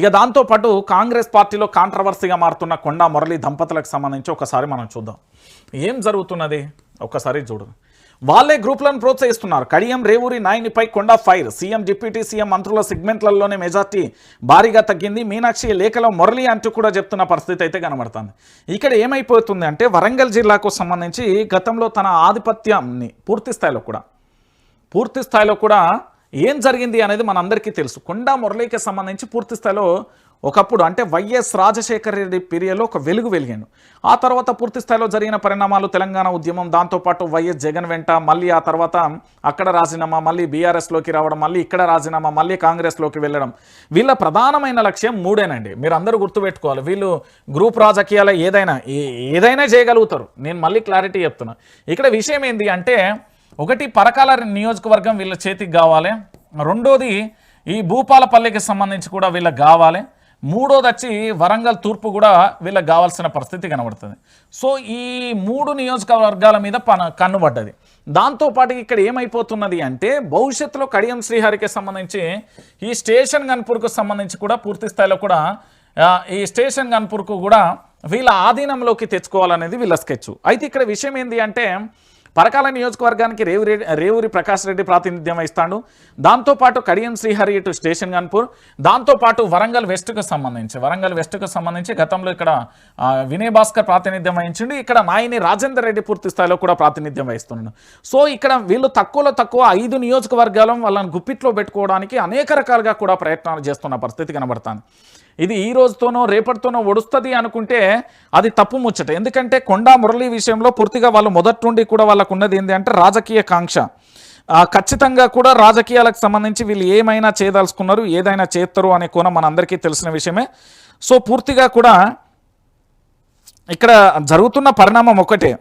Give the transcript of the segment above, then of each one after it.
ఇక దాంతోపాటు కాంగ్రెస్ పార్టీలో కాంట్రవర్సీగా మారుతున్న కొండా మురళి దంపతులకు సంబంధించి ఒకసారి మనం చూద్దాం. ఏం జరుగుతున్నది? ఒక్కసారి చూడు. వాళ్ళే గ్రూప్లను ప్రోత్సహిస్తున్నారు. Kadiyam Revuri నాయనిపై Konda fire. CM deputy CM మంత్రుల సెగ్మెంట్లలోనే మెజార్టీ భారీగా తగ్గింది. మీనాక్షి లేఖలో మురళి అంటూ కూడా చెప్తున్న పరిస్థితి అయితే కనబడుతుంది. ఇక్కడ ఏమైపోతుంది అంటే వరంగల్ జిల్లాకు సంబంధించి గతంలో తన ఆధిపత్యాన్ని పూర్తి స్థాయిలో కూడా పూర్తి స్థాయిలో కూడా ఏం జరిగింది అనేది మనందరికీ తెలుసు. కొండా మురళీకి సంబంధించి పూర్తి స్థాయిలో ఒకప్పుడు అంటే వైఎస్ రాజశేఖర రెడ్డి పీరియడ్లో ఒక వెలుగు వెలిగాను. ఆ తర్వాత పూర్తి స్థాయిలో జరిగిన పరిణామాలు తెలంగాణ ఉద్యమం దాంతోపాటు వైఎస్ జగన్ వెంట మళ్ళీ ఆ తర్వాత అక్కడ రాజీనామా మళ్ళీ బీఆర్ఎస్లోకి రావడం మళ్ళీ ఇక్కడ రాజీనామా మళ్ళీ కాంగ్రెస్లోకి వెళ్ళడం. వీళ్ళ ప్రధానమైన లక్ష్యం మూడేనండి. మీరు అందరూ గుర్తుపెట్టుకోవాలి. వీళ్ళు గ్రూప్ రాజకీయాల ఏదైనా ఏ- ఏదైనా చేయగలుగుతారు. నేను మళ్ళీ క్లారిటీ చెప్తున్నా. ఇక్కడ విషయం ఏంటి అంటే ఒకటి పరకాల నియోజకవర్గం వీళ్ళ చేతికి కావాలి. రెండోది ఈ భూపాలపల్లికి సంబంధించి కూడా వీళ్ళకి కావాలి. మూడోది వచ్చి వరంగల్ తూర్పు కూడా వీళ్ళకి కావాల్సిన పరిస్థితి కనబడుతుంది. సో ఈ మూడు నియోజకవర్గాల మీద పన కన్నుబడ్డది. దాంతోపాటు ఇక్కడ ఏమైపోతున్నది అంటే భవిష్యత్తులో కడియం శ్రీహరికి సంబంధించి ఈ స్టేషన్ గన్పూర్కు సంబంధించి కూడా పూర్తి స్థాయిలో కూడా ఈ స్టేషన్ గన్పూర్కు కూడా వీళ్ళ ఆధీనంలోకి తెచ్చుకోవాలనేది వీళ్ళ స్కెచ్. అయితే ఇక్కడ విషయం ఏంటి అంటే పరకాల నియోజకవర్గానికి రేవురే రేవూరి ప్రకాష్ రెడ్డి ప్రాతినిధ్యం వహిస్తాడు. దాంతోపాటు కడియం శ్రీహరి ఇటు స్టేషన్ గన్పూర్. దాంతోపాటు వరంగల్ వెస్ట్కు సంబంధించి వరంగల్ వెస్ట్కు సంబంధించి గతంలో ఇక్కడ వినయ్ భాస్కర్ ప్రాతినిధ్యం వహించిండు. ఇక్కడ నాయని రాజేందర్ రెడ్డి పూర్తి స్థాయిలో కూడా ప్రాతినిధ్యం వహిస్తున్నాడు సో ఇక్కడ వీళ్ళు తక్కువలో తక్కువ ఐదు నియోజకవర్గాలను వాళ్ళని గుప్పిట్లో పెట్టుకోవడానికి అనేక రకాలుగా కూడా ప్రయత్నాలు చేస్తున్న పరిస్థితి కనబడుతుంది. ఇది ఈ రోజుతోనో రేపటితోనో ఒడుస్తుంది అనుకుంటే అది తప్పు ముచ్చట. ఎందుకంటే కొండా మురళి విషయంలో పూర్తిగా వాళ్ళు మొదటి నుండి కూడా వాళ్ళకు ఉన్నది ఏంటి అంటే రాజకీయ కాంక్ష. ఖచ్చితంగా కూడా రాజకీయాలకు సంబంధించి వీళ్ళు ఏమైనా చేయదలుచుకున్నారు ఏదైనా చేస్తారు అనే కోణం మనందరికీ తెలిసిన విషయమే. సో పూర్తిగా కూడా ఇక్కడ జరుగుతున్న పరిణామం ఒకటే.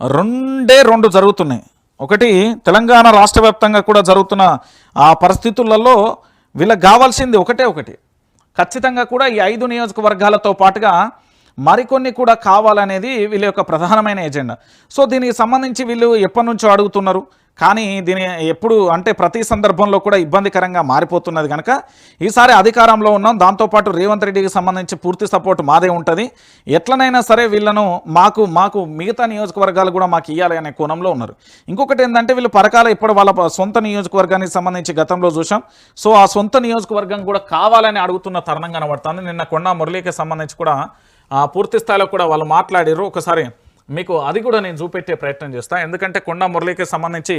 రెండే రెండు జరుగుతున్నాయి. ఒకటి తెలంగాణ రాష్ట్ర కూడా జరుగుతున్న ఆ పరిస్థితులలో వీళ్ళకి కావాల్సింది ఒకటే ఒకటి. ఖచ్చితంగా కూడా ఈ ఐదు నియోజకవర్గాలతో పాటుగా మరికొన్ని కూడా కావాలనేది వీళ్ళ యొక్క ప్రధానమైన ఎజెండా. సో దీనికి సంబంధించి వీళ్ళు ఎప్పటి నుంచో అడుగుతున్నారు. కానీ దీని ఎప్పుడు అంటే ప్రతి సందర్భంలో కూడా ఇబ్బందికరంగా మారిపోతున్నది కనుక ఈసారి అధికారంలో ఉన్నాం. దాంతోపాటు రేవంత్ రెడ్డికి సంబంధించి పూర్తి సపోర్ట్ మాదే ఉంటుంది. ఎట్లనైనా సరే వీళ్ళను మాకు మాకు మిగతా నియోజకవర్గాలు కూడా మాకు ఇవ్వాలి అనే కోణంలో ఉన్నారు. ఇంకొకటి ఏంటంటే వీళ్ళు పరకాల ఇప్పుడు వాళ్ళ సొంత నియోజకవర్గానికి సంబంధించి గతంలో చూసాం సో ఆ సొంత నియోజకవర్గం కూడా కావాలని అడుగుతున్న తరుణం కనబడుతుంది. నిన్న కొండా మురళీకి సంబంధించి కూడా పూర్తి స్థాయిలో కూడా వాళ్ళు మాట్లాడారు ఒకసారి మీకు అది కూడా నేను చూపెట్టే ప్రయత్నం చేస్తాను ఎందుకంటే కొండ మురళీకి సంబంధించి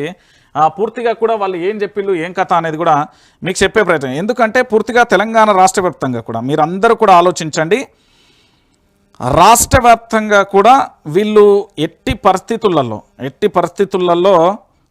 పూర్తిగా కూడా వాళ్ళు ఏం చెప్పిళ్ళు ఏం కథ అనేది కూడా మీకు చెప్పే ప్రయత్నం. ఎందుకంటే పూర్తిగా తెలంగాణ రాష్ట్ర కూడా మీరందరూ కూడా ఆలోచించండి. రాష్ట్ర కూడా వీళ్ళు ఎట్టి పరిస్థితులలో ఎట్టి పరిస్థితులలో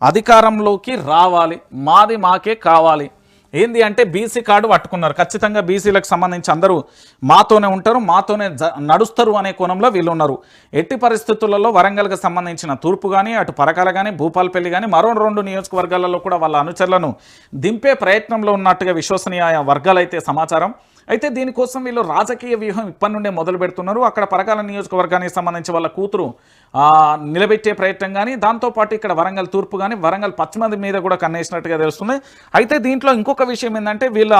అధికారంలోకి రావాలి. మాది మాకే కావాలి. ఏంది అంటే బీసీ కార్డు పట్టుకున్నారు. ఖచ్చితంగా బీసీలకు సంబంధించి అందరూ మాతోనే ఉంటారు మాతోనే జ- నడుస్తారు అనే కోణంలో వీళ్ళు ఉన్నారు. ఎట్టి పరిస్థితులలో వరంగల్కి సంబంధించిన తూర్పు కానీ అటు పరకాల కానీ భూపాలపల్లి కానీ మరో రెండు నియోజకవర్గాలలో కూడా వాళ్ళ అనుచరులను దింపే ప్రయత్నంలో ఉన్నట్టుగా విశ్వసనీయ వర్గాలైతే సమాచారం. అయితే దీనికోసం వీళ్ళు రాజకీయ వ్యూహం ఇప్పటి నుండే మొదలు పెడుతున్నారు. అక్కడ పరకాల నియోజకవర్గానికి సంబంధించి వాళ్ళ కూతురు నిలబెట్టే ప్రయత్నం కానీ దాంతోపాటు ఇక్కడ వరంగల్ తూర్పు కానీ వరంగల్ పశ్చిమ మీద కూడా కన్నేసినట్టుగా తెలుస్తుంది. అయితే దీంట్లో ఇంకొక విషయం ఏంటంటే వీళ్ళ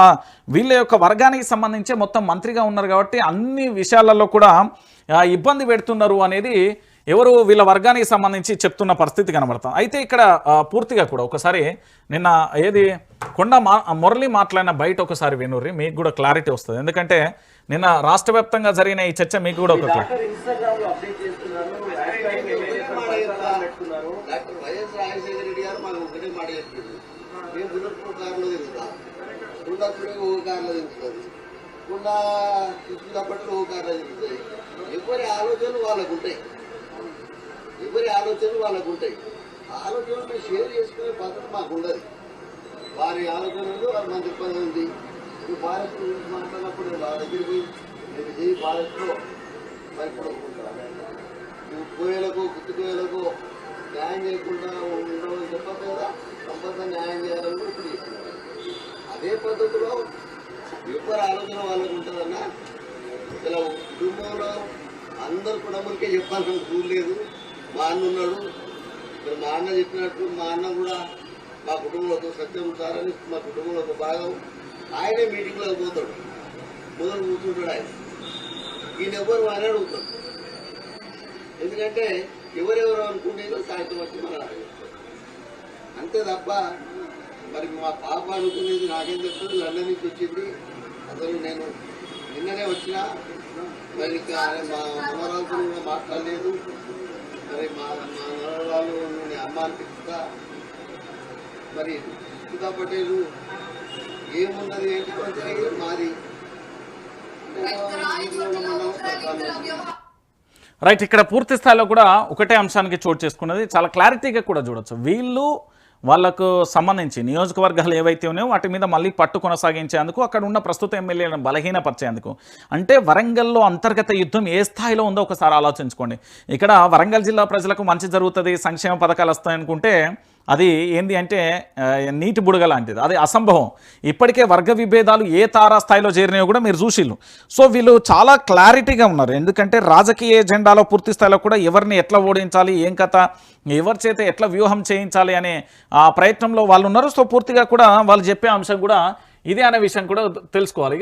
వీళ్ళ యొక్క వర్గానికి సంబంధించి మొత్తం మంత్రిగా ఉన్నారు కాబట్టి అన్ని విషయాలలో కూడా ఇబ్బంది పెడుతున్నారు అనేది ఎవరు వీళ్ళ వర్గానికి సంబంధించి చెప్తున్న పరిస్థితి కనబడుతుంది అయితే ఇక్కడ పూర్తిగా కూడా ఒకసారి నిన్న ఏది కొండ మా మురళి మాట్లాడిన బయట ఒకసారి వినుర్రి మీకు కూడా క్లారిటీ వస్తుంది. ఎందుకంటే నిన్న రాష్ట్ర వ్యాప్తంగా జరిగిన ఈ చర్చ మీకు కూడా ఒక ఓ కారులో తిరుగుతుంది ఓ కారులో తిరుగుతుంది ఎవరి ఆలోచనలు వాళ్ళకు ఉంటాయి ఎవరి ఆలోచనలు వాళ్ళకు ఉంటాయి. ఆలోచనలు షేర్ చేసుకునే పద్ధతి మాకు ఉండదు. వారి ఆలోచనలు వారి మంత్రి పదవి ఉంది ఈ ఫారెస్ట్ గురించి మాట్లాడినప్పుడు నేను వాళ్ళ దగ్గరికి నేను ఇది ఫారెస్ట్లో మరి ఇప్పుడు నువ్వు కోయలకు గుర్తు కోయలకు న్యాయం చేయకుండా ఉండవని చెప్పదు కదా కంపల్సరీ న్యాయం చేయాలని కూడా ఇప్పుడు చెప్తున్నారు అదే పద్ధతిలో ఎవరి ఆలోచన వాళ్ళకు ఉంటుందన్న ఇలా కుటుంబంలో అందరు కుటుంబానికే చెప్పాల్సిన రూల్ లేదు మా అన్న ఉన్నాడు. ఇక్కడ మా అన్న చెప్పినట్టు మా అన్న కూడా మా కుటుంబంలో ఒక సత్యం సారని మా కుటుంబంలో ఒక భాగం. ఆయనే మీటింగ్లోకి పోతాడు. మొదలు కూర్చుంటాడు ఆయన. ఈయన ఎవరు అని అడుగుతాడు. ఎందుకంటే ఎవరెవరు అనుకునేదో సాయంత్రం వచ్చి మన అంతే తప్ప మరి మా పాప అనుకునేది నాకేం చెప్తుంది లండన్ నుంచి వచ్చింది. అసలు నేను నిన్ననే వచ్చినా మరి ఇంకా మా మనవరాలతో కూడా మాట్లాడలేదు. మరి మా మా మనవరాలు నేను అమ్మ మరి సుధా పటేలు ఏమున్నది ఏంటి కొంచెం మాది? రైట్ ఇక్కడ పూర్తి స్థాయిలో కూడా ఒకటే అంశానికి చోటు చేసుకున్నది. చాలా క్లారిటీగా కూడా చూడొచ్చు. వీళ్ళు వాళ్ళకు సంబంధించి నియోజకవర్గాలు ఏవైతే ఉన్నాయో వాటి మీద మళ్ళీ పట్టు కొనసాగించేందుకు అక్కడ ఉన్న ప్రస్తుత ఎమ్మెల్యేలను బలహీనపరిచేందుకు. అంటే వరంగల్లో అంతర్గత యుద్ధం ఏ స్థాయిలో ఉందో ఒకసారి ఆలోచించుకోండి. ఇక్కడ వరంగల్ జిల్లా ప్రజలకు మంచి జరుగుతుంది సంక్షేమ పథకాలు వస్తాయనుకుంటే అది ఏంది అంటే నీటి బుడగ లాంటిది. అది అసంభవం. ఇప్పటికే వర్గ విభేదాలు ఏ తారా స్థాయిలో చేరినాయో కూడా మీరు చూసిళ్ళు. సో వీళ్ళు చాలా క్లారిటీగా ఉన్నారు. ఎందుకంటే రాజకీయ ఎజెండాలో పూర్తి స్థాయిలో కూడా ఎవరిని ఎట్లా ఓడించాలి ఏం కథ ఎవరి చేత ఎట్లా వ్యూహం చేయించాలి అనే ఆ ప్రయత్నంలో వాళ్ళు ఉన్నారు. సో పూర్తిగా కూడా వాళ్ళు చెప్పే అంశం కూడా ఇదే అనే విషయం కూడా తెలుసుకోవాలి.